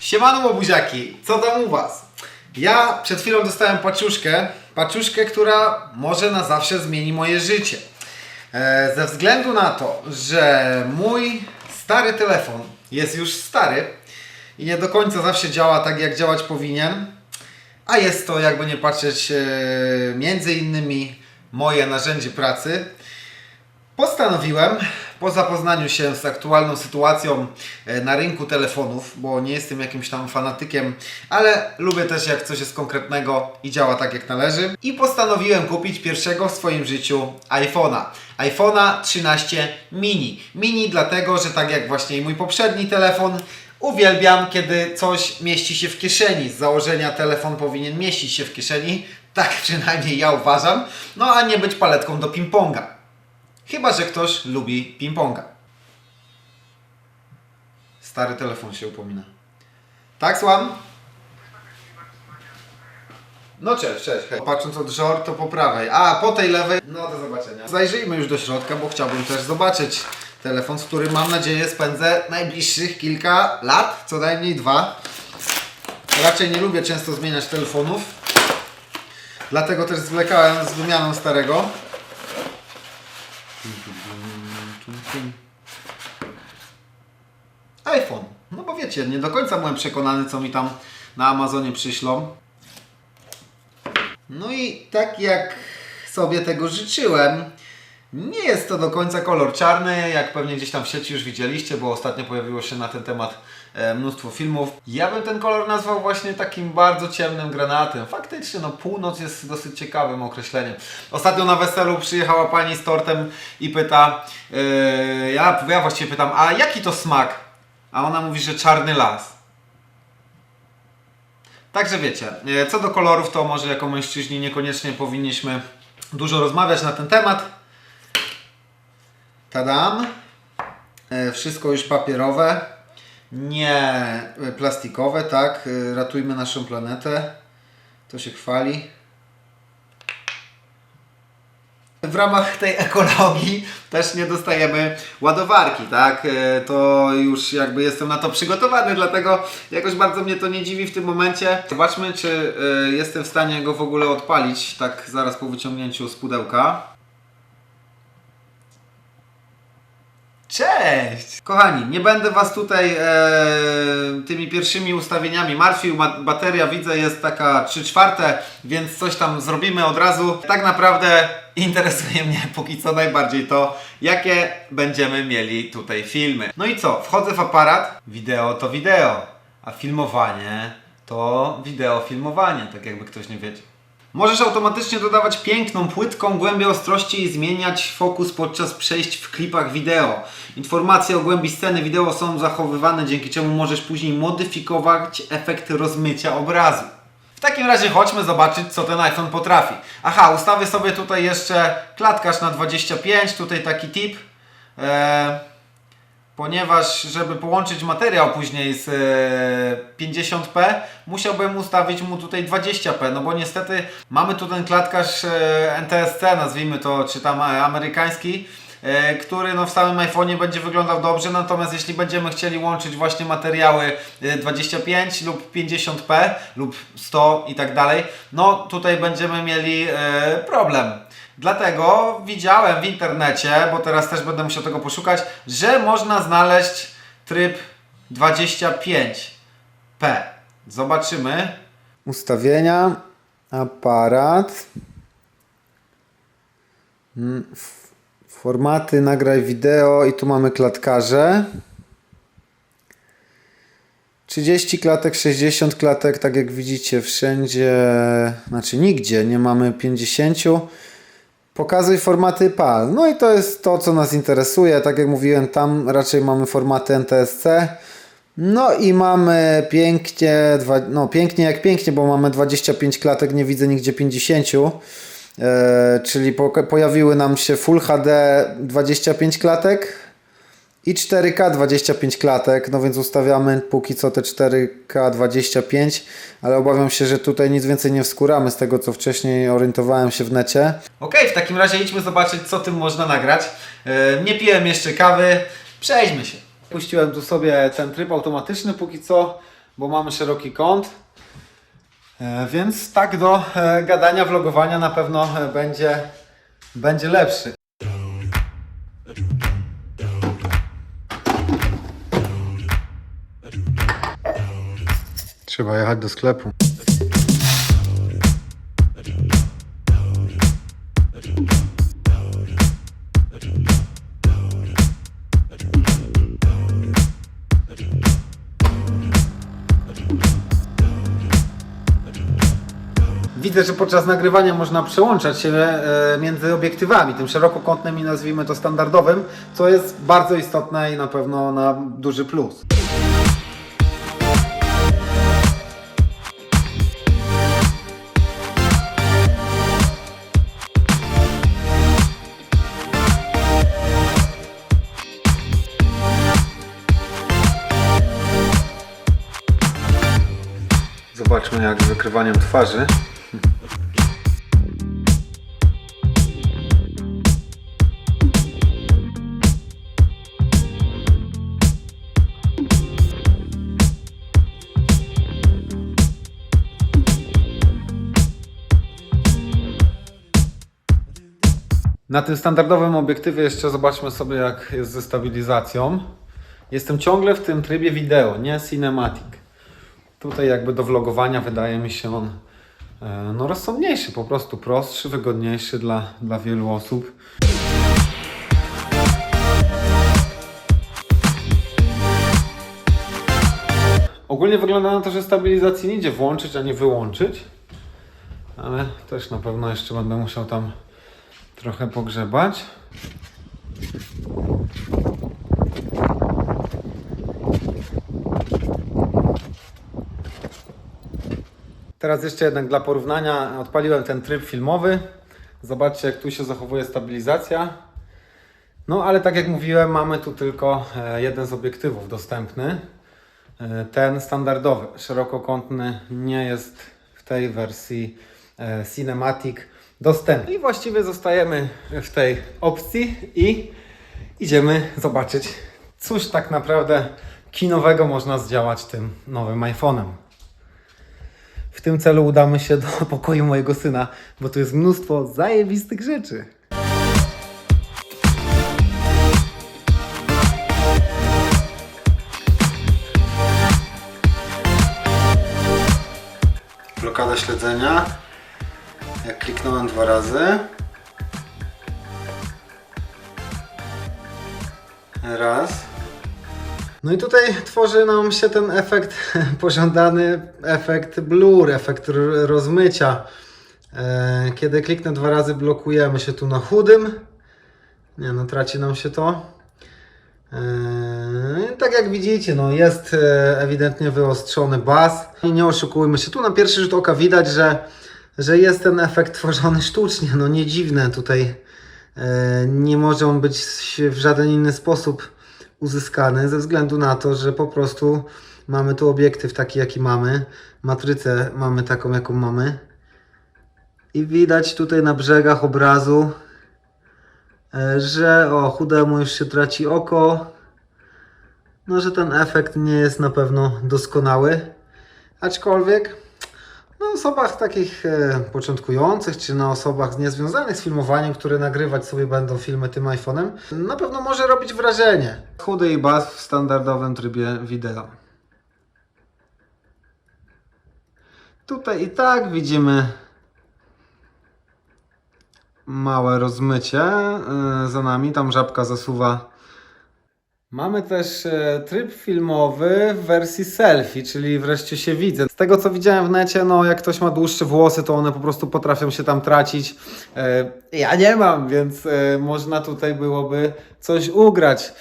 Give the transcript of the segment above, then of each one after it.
Siemano łobuziaki, co tam u Was? Ja przed chwilą dostałem paczuszkę, paczuszkę, która może na zawsze zmieni moje życie. E, ze względu na to, że mój stary telefon jest już stary i nie do końca zawsze działa tak, jak działać powinien, a jest to, jakby nie patrzeć, e, między innymi moje narzędzie pracy, Postanowiłem po zapoznaniu się z aktualną sytuacją e, na rynku telefonów, bo nie jestem jakimś tam fanatykiem, ale lubię też jak coś jest konkretnego i działa tak jak należy. I postanowiłem kupić pierwszego w swoim życiu iPhone'a. iPhone'a 13 mini. Mini dlatego, że tak jak właśnie mój poprzedni telefon, uwielbiam kiedy coś mieści się w kieszeni. Z założenia telefon powinien mieścić się w kieszeni. Tak przynajmniej ja uważam. No a nie być paletką do ping-ponga. Chyba, że ktoś lubi ping-ponga. Stary telefon się upomina. Tak, słucham? No cześć, cześć. Hej. Patrząc od żor, to po prawej. A, po tej lewej. No do zobaczenia. Zajrzyjmy już do środka, bo chciałbym też zobaczyć telefon, z którym mam nadzieję spędzę najbliższych kilka lat, co najmniej dwa. Raczej nie lubię często zmieniać telefonów. Dlatego też zwlekałem z wymianą starego. iPhone. No bo wiecie, nie do końca byłem przekonany, co mi tam na Amazonie przyślą. No i tak jak sobie tego życzyłem, nie jest to do końca kolor czarny, jak pewnie gdzieś tam w sieci już widzieliście, bo ostatnio pojawiło się na ten temat mnóstwo filmów. Ja bym ten kolor nazwał właśnie takim bardzo ciemnym granatem. Faktycznie, no północ jest dosyć ciekawym określeniem. Ostatnio na weselu przyjechała pani z tortem i pyta, e, ja, ja właściwie pytam, a jaki to smak? A ona mówi, że czarny las. Także wiecie, e, co do kolorów, to może jako mężczyźni niekoniecznie powinniśmy dużo rozmawiać na ten temat. Tadam. E, Wszystko już papierowe, nie plastikowe, tak? E, Ratujmy naszą planetę. To się chwali. W ramach tej ekologii też nie dostajemy ładowarki, tak? E, To już jakby jestem na to przygotowany, dlatego jakoś bardzo mnie to nie dziwi w tym momencie. Zobaczmy, czy e, jestem w stanie go w ogóle odpalić, tak zaraz po wyciągnięciu z pudełka. Cześć! Kochani, nie będę Was tutaj e, tymi pierwszymi ustawieniami martwił. Ma, bateria widzę jest taka 3 czwarte, więc coś tam zrobimy od razu. Tak naprawdę interesuje mnie póki co najbardziej to, jakie będziemy mieli tutaj filmy. No i co? Wchodzę w aparat, wideo to wideo, a filmowanie to wideo filmowanie, tak jakby ktoś nie wiedział. Możesz automatycznie dodawać piękną, płytką głębię ostrości i zmieniać fokus podczas przejść w klipach wideo. Informacje o głębi sceny wideo są zachowywane, dzięki czemu możesz później modyfikować efekt rozmycia obrazu. W takim razie chodźmy zobaczyć, co ten iPhone potrafi. Aha, ustawię sobie tutaj jeszcze klatkarz na 25, tutaj taki tip. Eee, ponieważ żeby połączyć materiał później z e, 50p, musiałbym ustawić mu tutaj 20p, no bo niestety mamy tu ten klatkarz e, NTSC, nazwijmy to, czy tam e, amerykański, e, który no w samym iPhone'ie będzie wyglądał dobrze, natomiast jeśli będziemy chcieli łączyć właśnie materiały e, 25 lub 50p lub 100 i tak dalej, no tutaj będziemy mieli e, problem. Dlatego widziałem w internecie, bo teraz też będę musiał tego poszukać, że można znaleźć tryb 25p. Zobaczymy. Ustawienia, aparat, Mm, formaty, nagraj wideo i tu mamy klatkarze. 30 klatek, 60 klatek, tak jak widzicie, wszędzie, znaczy nigdzie nie mamy 50. Pokazuj formaty PAL. No i to jest to, co nas interesuje. Tak jak mówiłem, tam raczej mamy formaty NTSC. No i mamy pięknie, no pięknie jak pięknie, bo mamy 25 klatek, nie widzę nigdzie 50. E, czyli po, pojawiły nam się Full HD 25 klatek i 4K 25 klatek, no więc ustawiamy póki co te 4K 25, ale obawiam się, że tutaj nic więcej nie wskuramy z tego, co wcześniej orientowałem się w necie. Ok, w takim razie idźmy zobaczyć, co tym można nagrać. E, Nie piłem jeszcze kawy, przejdźmy się. Puściłem tu sobie ten tryb automatyczny póki co. bo mamy szeroki kąt. E, Więc tak do e, gadania, vlogowania na pewno będzie, będzie lepszy. Trzeba jechać do sklepu. Widzę, że podczas nagrywania można przełączać się e, między obiektywami, tym szerokokątnym i nazwijmy to standardowym, co jest bardzo istotne i na pewno na duży plus. Zobaczmy jak z wykrywaniem twarzy. Na tym standardowym obiektywie jeszcze zobaczmy sobie jak jest ze stabilizacją. Jestem ciągle w tym trybie wideo, nie cinematic. Tutaj jakby do vlogowania wydaje mi się on e, no, rozsądniejszy, po prostu prostszy, wygodniejszy dla, dla wielu osób. Ogólnie wygląda na to, że stabilizacji nie idzie włączyć ani wyłączyć, ale też na pewno jeszcze będę musiał tam trochę pogrzebać. Teraz jeszcze jednak dla porównania odpaliłem ten tryb filmowy. Zobaczcie jak tu się zachowuje stabilizacja. No ale tak jak mówiłem mamy tu tylko e, jeden z obiektywów dostępny. E, Ten standardowy, szerokokątny nie jest w tej wersji e, Cinematic dostępny. I właściwie zostajemy w tej opcji i idziemy zobaczyć cóż tak naprawdę kinowego można zdziałać tym nowym iPhone'em. W tym celu udamy się do pokoju mojego syna, bo tu jest mnóstwo zajebistych rzeczy. Blokada śledzenia. Jak kliknąłem dwa razy. Raz. No i tutaj tworzy nam się ten efekt, pożądany efekt blur, efekt rozmycia. E, Kiedy kliknę dwa razy, blokujemy się tu na chudym. Nie no, traci nam się to. E, Tak jak widzicie, no jest e, ewidentnie wyostrzony bas. I nie oszukujmy się, tu na pierwszy rzut oka widać, że, że jest ten efekt tworzony sztucznie. No nie dziwne tutaj. Nie może on być w żaden inny sposób uzyskany ze względu na to, że po prostu mamy tu obiektyw taki jaki mamy, matrycę mamy taką jaką mamy. I widać tutaj na brzegach obrazu, e, że o chudemu już się traci oko, no że ten efekt nie jest na pewno doskonały, aczkolwiek na osobach takich e, początkujących, czy na osobach niezwiązanych z filmowaniem, które nagrywać sobie będą filmy tym iPhone'em, na pewno może robić wrażenie. Chudy i bas w standardowym trybie wideo. Tutaj i tak widzimy małe rozmycie e, za nami, tam żabka zasuwa Mamy też e, tryb filmowy w wersji selfie, czyli wreszcie się widzę. Z tego co widziałem w necie, no jak ktoś ma dłuższe włosy, to one po prostu potrafią się tam tracić. E, ja nie mam, więc e, można tutaj byłoby coś ugrać.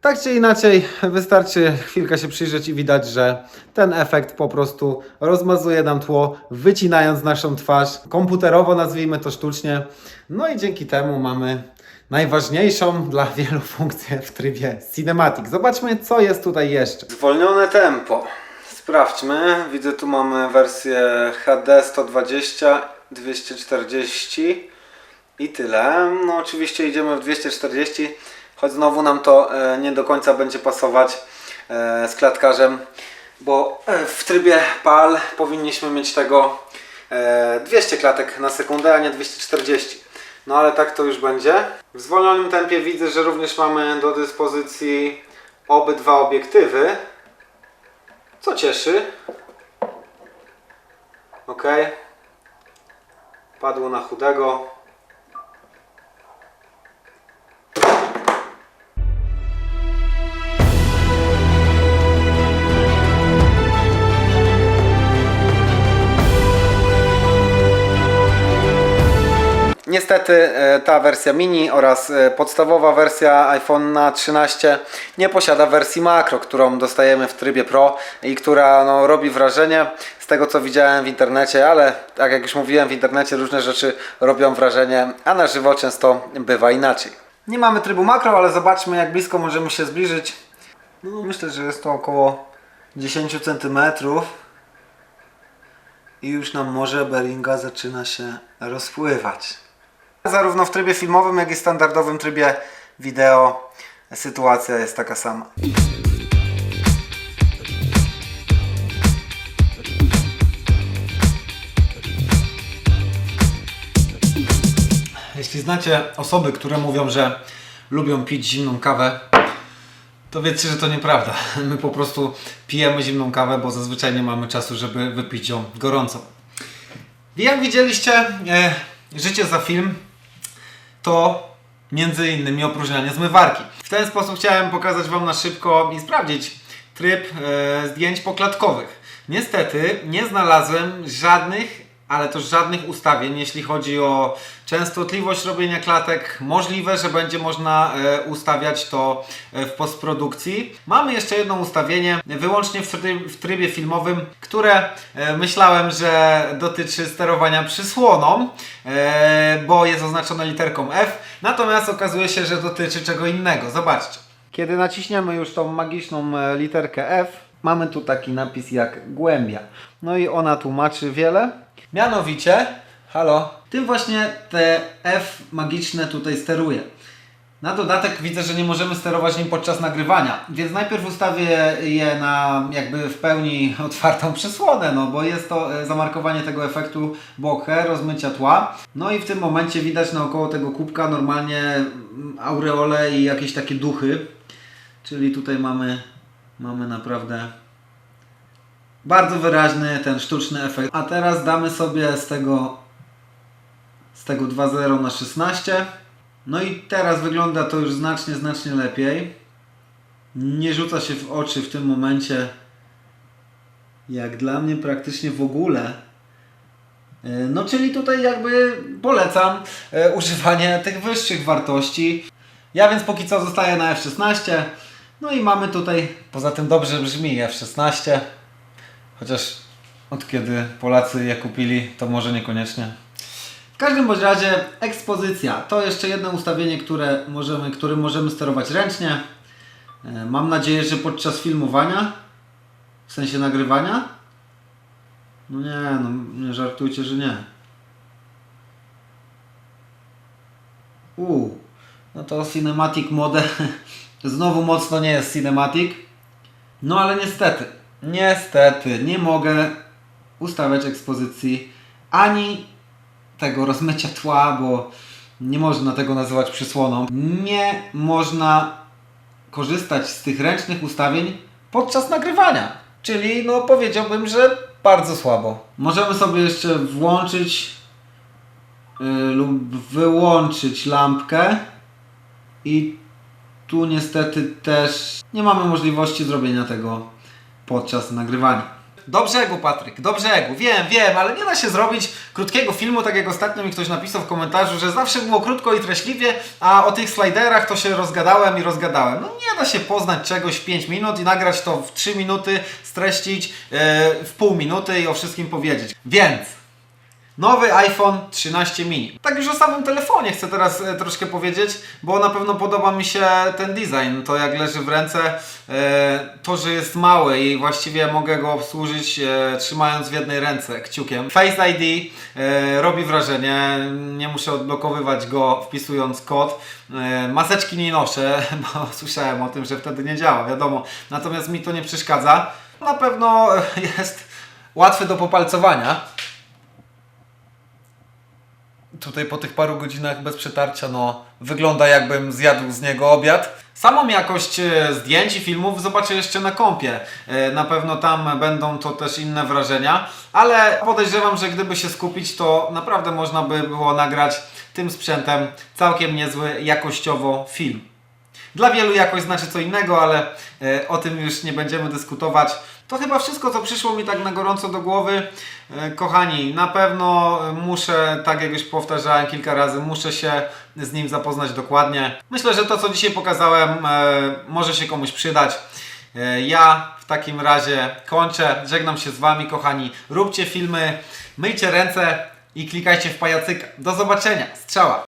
Tak czy inaczej, wystarczy chwilkę się przyjrzeć i widać, że ten efekt po prostu rozmazuje nam tło, wycinając naszą twarz, komputerowo nazwijmy to sztucznie. No i dzięki temu mamy najważniejszą dla wielu funkcję w trybie Cinematic. Zobaczmy, co jest tutaj jeszcze. Zwolnione tempo. Sprawdźmy. Widzę, tu mamy wersję HD 120, 240 i tyle. No oczywiście idziemy w 240, choć znowu nam to e, nie do końca będzie pasować e, z klatkarzem bo e, w trybie PAL powinniśmy mieć tego e, 200 klatek na sekundę, a nie 240. No ale tak to już będzie. W zwolnionym tempie widzę, że również mamy do dyspozycji obydwa obiektywy, co cieszy. Ok. Padło na chudego. Niestety e, ta wersja mini oraz e, podstawowa wersja iPhone na 13 nie posiada wersji makro, którą dostajemy w trybie Pro i która no, robi wrażenie z tego co widziałem w internecie, ale tak jak już mówiłem w internecie różne rzeczy robią wrażenie, a na żywo często bywa inaczej. Nie mamy trybu makro, ale zobaczmy jak blisko możemy się zbliżyć. No, myślę, że jest to około 10 cm i już nam morze Beringa zaczyna się rozpływać. Zarówno w trybie filmowym, jak i standardowym trybie wideo sytuacja jest taka sama. Jeśli znacie osoby, które mówią, że lubią pić zimną kawę, to wiecie, że to nieprawda. My po prostu pijemy zimną kawę, bo zazwyczaj nie mamy czasu, żeby wypić ją gorącą. I jak widzieliście, e, życie za film to między innymi opróżnianie zmywarki. W ten sposób chciałem pokazać Wam na szybko i sprawdzić tryb e, zdjęć poklatkowych. Niestety nie znalazłem żadnych, ale to żadnych ustawień, jeśli chodzi o częstotliwość robienia klatek. Możliwe, że będzie można e, ustawiać to e, w postprodukcji. Mamy jeszcze jedno ustawienie, wyłącznie w, tryb, w trybie filmowym, które e, myślałem, że dotyczy sterowania przysłoną, bo jest oznaczone literką F. Natomiast okazuje się, że dotyczy czego innego. Zobaczcie. Kiedy naciśniemy już tą magiczną literkę F, mamy tu taki napis jak głębia. No i ona tłumaczy wiele. Mianowicie, halo, tym właśnie te F magiczne tutaj steruje. Na dodatek widzę, że nie możemy sterować nim podczas nagrywania, więc najpierw ustawię je na jakby w pełni otwartą przysłonę, no bo jest to e, zamarkowanie tego efektu bokeh, rozmycia tła. No i w tym momencie widać naokoło tego kubka normalnie mm, aureole i jakieś takie duchy. Czyli tutaj mamy, mamy naprawdę bardzo wyraźny ten sztuczny efekt. A teraz damy sobie z tego z tego 2.0 na 16. No i teraz wygląda to już znacznie, znacznie lepiej. Nie rzuca się w oczy w tym momencie jak dla mnie praktycznie w ogóle. E, No czyli tutaj jakby polecam e, używanie tych wyższych wartości. Ja więc póki co zostaję na F16. No i mamy tutaj, poza tym dobrze brzmi F16. Chociaż od kiedy Polacy je kupili, to może niekoniecznie. W każdym bądź razie ekspozycja to jeszcze jedno ustawienie, które możemy, którym możemy sterować ręcznie. E, Mam nadzieję, że podczas filmowania, w sensie nagrywania. No nie, no nie żartujcie, że nie. Uuu, no to Cinematic Mode znowu mocno nie jest Cinematic. No ale niestety, niestety nie mogę ustawiać ekspozycji ani tego rozmycia tła, bo nie można tego nazywać przysłoną. Nie można korzystać z tych ręcznych ustawień podczas nagrywania. Czyli no powiedziałbym, że bardzo słabo. Możemy sobie jeszcze włączyć yy, lub wyłączyć lampkę i tu niestety też nie mamy możliwości zrobienia tego podczas nagrywania. Do brzegu, Patryk, do brzegu. Wiem, wiem, ale nie da się zrobić krótkiego filmu, tak jak ostatnio mi ktoś napisał w komentarzu, że zawsze było krótko i treśliwie, a o tych sliderach to się rozgadałem i rozgadałem. No nie da się poznać czegoś w 5 minut i nagrać to w 3 minuty, streścić e, w pół minuty i o wszystkim powiedzieć. Więc Nowy iPhone 13 mini. Tak już o samym telefonie chcę teraz e, troszkę powiedzieć, bo na pewno podoba mi się ten design. To jak leży w ręce, e, to, że jest mały i właściwie mogę go obsłużyć e, trzymając w jednej ręce kciukiem. Face ID robi wrażenie, nie muszę odblokowywać go wpisując kod. Maseczki nie noszę, bo słyszałem o tym, że wtedy nie działa, wiadomo. Natomiast mi to nie przeszkadza. Na pewno jest łatwy do popalcowania. Tutaj po tych paru godzinach bez przetarcia, no wygląda jakbym zjadł z niego obiad. Samą jakość e, zdjęć i filmów zobaczę jeszcze na kompie. E, Na pewno tam będą to też inne wrażenia, ale podejrzewam, że gdyby się skupić, to naprawdę można by było nagrać tym sprzętem całkiem niezły jakościowo film. Dla wielu jakość znaczy co innego, ale e, o tym już nie będziemy dyskutować. To chyba wszystko, co przyszło mi tak na gorąco do głowy. E, kochani, na pewno muszę, tak jak już powtarzałem kilka razy, muszę się z nim zapoznać dokładnie. Myślę, że to, co dzisiaj pokazałem, e, może się komuś przydać. E, ja w takim razie kończę. Żegnam się z Wami, kochani. Róbcie filmy, myjcie ręce i klikajcie w pajacyka. Do zobaczenia. Strzała.